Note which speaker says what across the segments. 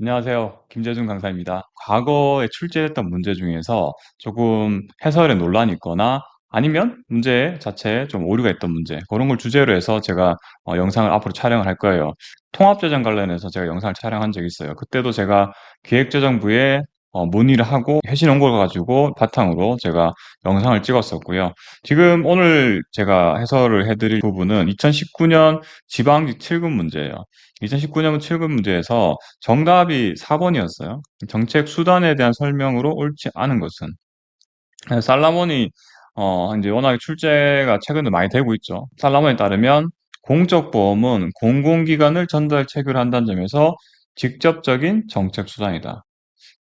Speaker 1: 안녕하세요. 김재준 강사입니다. 과거에 출제했던 문제 중에서 조금 해설에 논란이 있거나 아니면 문제 자체에 좀 오류가 있던 문제, 그런 걸 주제로 해서 제가 어, 영상을 앞으로 촬영을 할 거예요. 통합재정 관련해서 제가 영상을 촬영한 적이 있어요. 그때도 제가 기획재정부에 어, 문의를 하고 해신 온걸 가지고 바탕으로 제가 영상을 찍었었고요. 지금 오늘 제가 해설을 해드릴 부분은 2019년 지방직 7급 문제예요. 2019년 7급 문제에서 정답이 4번이었어요. 정책 수단에 대한 설명으로 옳지 않은 것은 살라몬이 어 이제 워낙에 출제가 최근에 많이 되고 있죠. 살라몬에 따르면 공적 보험은 공공기관을 전달 체결한다는 점에서 직접적인 정책 수단이다.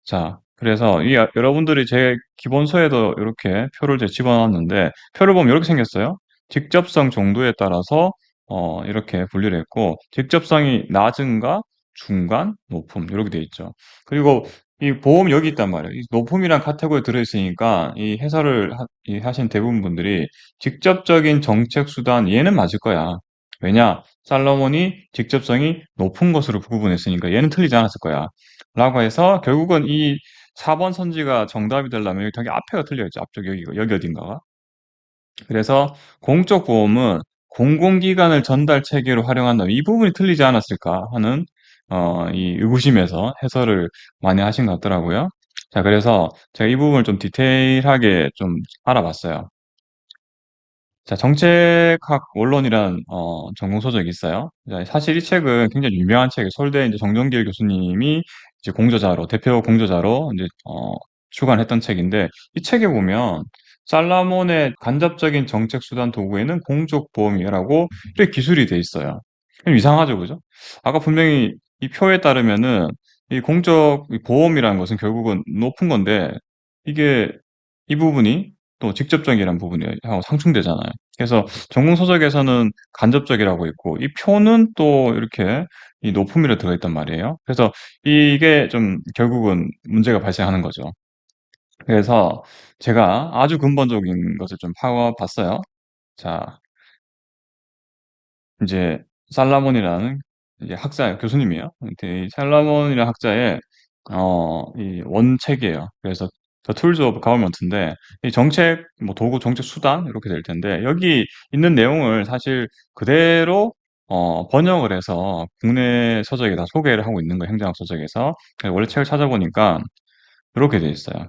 Speaker 1: 자, 그래서 이 아, 여러분들이 제 기본서에도 이렇게 표를 제 집어넣었는데 표를 보면 이렇게 생겼어요. 직접성 정도에 따라서 어, 이렇게 분류를 했고 직접성이 낮은가 중간 높음 이렇게 돼 있죠. 그리고 이 보험 여기 있단 말이에요. 이 높음이란 카테고리에 들어 있으니까 이 해설을 하, 이 하신 대부분 분들이 직접적인 정책 수단 얘는 맞을 거야. 왜냐? 살로몬이 직접성이 높은 것으로 구분했으니까 얘는 틀리지 않았을 거야. 라고 해서 결국은 이 4번 선지가 정답이 되려면 여기 앞에가 틀려있죠. 앞쪽 여기, 여기 어딘가가. 그래서 공적 보험은 공공기관을 전달 체계로 활용한다. 이 부분이 틀리지 않았을까 하는 어, 이 의구심에서 해설을 많이 하신 것 같더라고요. 자, 그래서 제가 이 부분을 좀 디테일하게 좀 알아봤어요. 자, 정책학 원론이란 어, 전공 서적이 있어요. 자, 사실 이 책은 굉장히 유명한 책이에요. 서울대 이제 정정길 교수님이 이제 공저자로 대표 공저자로 이제 어, 출간했던 책인데 이 책에 보면 살라몬의 간접적인 정책 수단 도구에는 공적 보험이라고 이렇게 기술이 돼 있어요. 좀 이상하죠, 그죠? 아까 분명히 이 표에 따르면은 이 공적 보험이라는 것은 결국은 높은 건데 이게 이 부분이 또 직접적이라는 부분이 하고 상충되잖아요. 그래서 전공 서적에서는 간접적이라고 있고 이 표는 또 이렇게 이 높음이라 들어있단 말이에요. 그래서 이게 좀 결국은 문제가 발생하는 거죠. 그래서 제가 아주 근본적인 것을 좀 파봐봤어요. 자, 이제 살라몬이라는 이제 학자 교수님이에요. 이 살라몬이라는 학자의 어, 이 원책이에요. 그래서 The Tools of Government인데 이 정책 뭐 도구 정책 수단 이렇게 될 텐데 여기 있는 내용을 사실 그대로 어, 번역을 해서 국내 서적에 다 소개를 하고 있는 거예요. 행정학 서적에서 원래 책을 찾아보니까 이렇게 돼 있어요.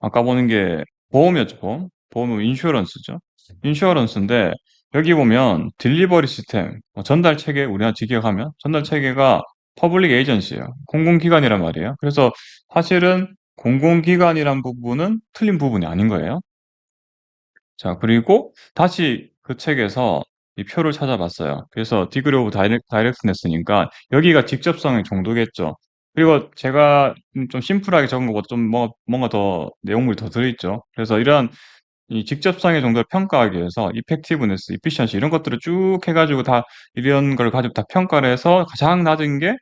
Speaker 1: 아까 보는 게 보험이었죠, 보험. 보험은 인슈어런스죠. 인슈어런스인데 여기 보면 딜리버리 시스템, 뭐 전달 체계 우리가 직역하면 전달 체계가 퍼블릭 에이전시예요. 공공기관이란 말이에요. 그래서 사실은 공공기관이란 부분은 틀린 부분이 아닌 거예요. 자, 그리고 다시 그 책에서 이 표를 찾아봤어요. 그래서 디그리 오브 다이렉, 다이렉트네스니까 여기가 직접성의 정도겠죠. 그리고 제가 좀 심플하게 적은 것보다 좀 뭐, 뭔가 더 내용물이 더 들어있죠. 그래서 이런 이 직접성의 정도를 평가하기 위해서 이펙티브네스, 이피션시 이런 것들을 쭉 해가지고 다 이런 걸 가지고 다 평가를 해서 가장 낮은 게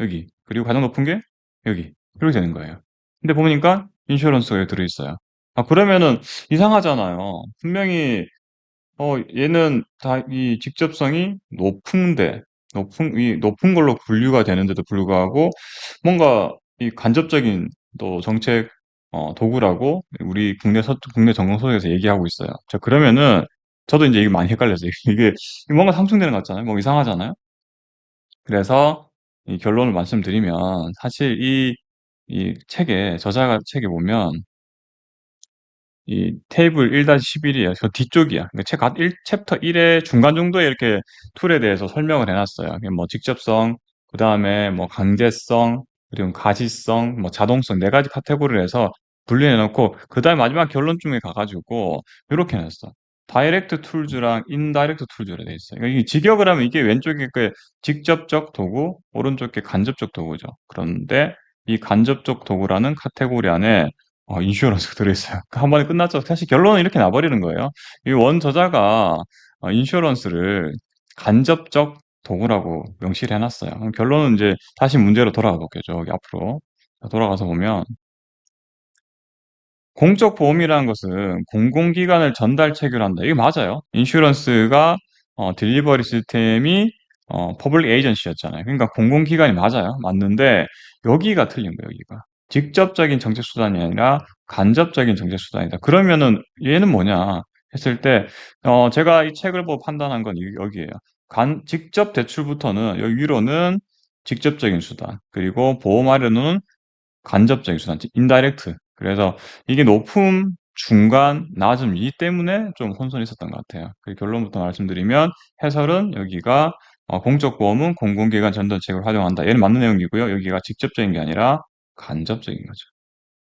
Speaker 1: 여기 그리고 가장 높은 게 여기 이렇게 되는 거예요. 근데 보니까 인슈런스가 들어있어요. 아 그러면은 이상하잖아요. 분명히 어 얘는 다 이 직접성이 높은데 높은 이 높은 걸로 분류가 되는데도 불구하고 뭔가 이 간접적인 또 정책 어 도구라고 우리 국내 서 국내 서적에서 얘기하고 있어요. 자 그러면은 저도 이제 이게 많이 헷갈렸어요. 이게 뭔가 상충되는 것 같잖아요. 뭐 이상하잖아요. 그래서 이 결론을 말씀드리면 사실 이 이 책에 저자가 책에 보면 이 테이블 1-11 이에요. 저 뒤쪽이야. 그러니까 책갓1 챕터 1 의 중간 정도에 이렇게 툴에 대해서 설명을 해 놨어요. 그게 뭐 직접성, 그다음에 뭐 강제성, 그리고 가시성, 뭐 자동성 네 가지 카테고리를 해서 분리해 놓고 그다음에 마지막 결론쯤에 가 가지고 요렇게 해 놨어. 다이렉트 툴즈랑 인다이렉트 툴즈로 돼 있어요. 그러니까 이 직역을 하면 이게 왼쪽에 그 직접적 도구, 오른쪽에 간접적 도구죠. 그런데 이 간접적 도구라는 카테고리 안에 어, 인슈어런스가 들어있어요. 그한 번에 끝났죠. 사실 결론은 이렇게 나버리는 거예요. 이 원 저자가 어, 인슈어런스를 간접적 도구라고 명시를 해놨어요. 그럼 결론은 이제 다시 문제로 돌아가 볼게요. 여기 앞으로 돌아가서 보면 공적 보험이라는 것은 공공기관을 전달 체결한다. 이게 맞아요. 인슈런스가 어, 딜리버리 시스템이 어 public agency였잖아요. 그러니까 공공기관이 맞아요. 맞는데 여기가 틀린 거예요, 여기가. 직접적인 정책 수단이 아니라 간접적인 정책 수단이다. 그러면은 얘는 뭐냐 했을 때 어 제가 이 책을 보고 판단한 건이 여기예요. 간 직접 대출부터는 여기 위로는 직접적인 수단, 그리고 보험하려는 간접적인 수단, 즉 인다이렉트. 그래서 이게 높음, 중간, 낮음 이 때문에 좀 혼선이 있었던 것 같아요. 그 결론부터 말씀드리면 해설은 여기가 어 공적 보험은 공공기관 전담책을 활용한다. 얘는 맞는 내용이고요. 여기가 직접적인 게 아니라 간접적인 거죠.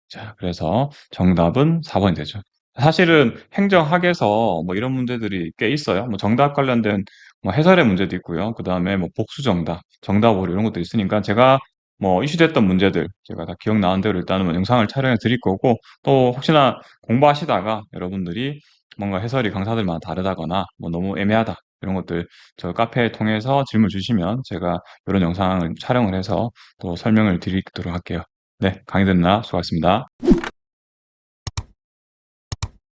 Speaker 1: 자 그래서 정답은 4 번이 되죠. 사실은 행정학에서 뭐 이런 문제들이 꽤 있어요. 뭐 정답 관련된 뭐 해설의 문제도 있고요. 그 다음에 뭐 복수 정답, 정답 오류 이런 것도 있으니까 제가 뭐 이슈됐던 문제들 제가 다 기억나는 대로 일단은 뭐 영상을 촬영해 드릴 거고 또 혹시나 공부하시다가 여러분들이 뭔가 해설이 강사들마다 다르다거나 뭐 너무 애매하다 이런 것들 저 카페 통해서 질문 주시면 제가 요런 영상을 촬영을 해서 또 설명을 드리도록 할게요. 네. 강의 듣느라 수고하셨습니다.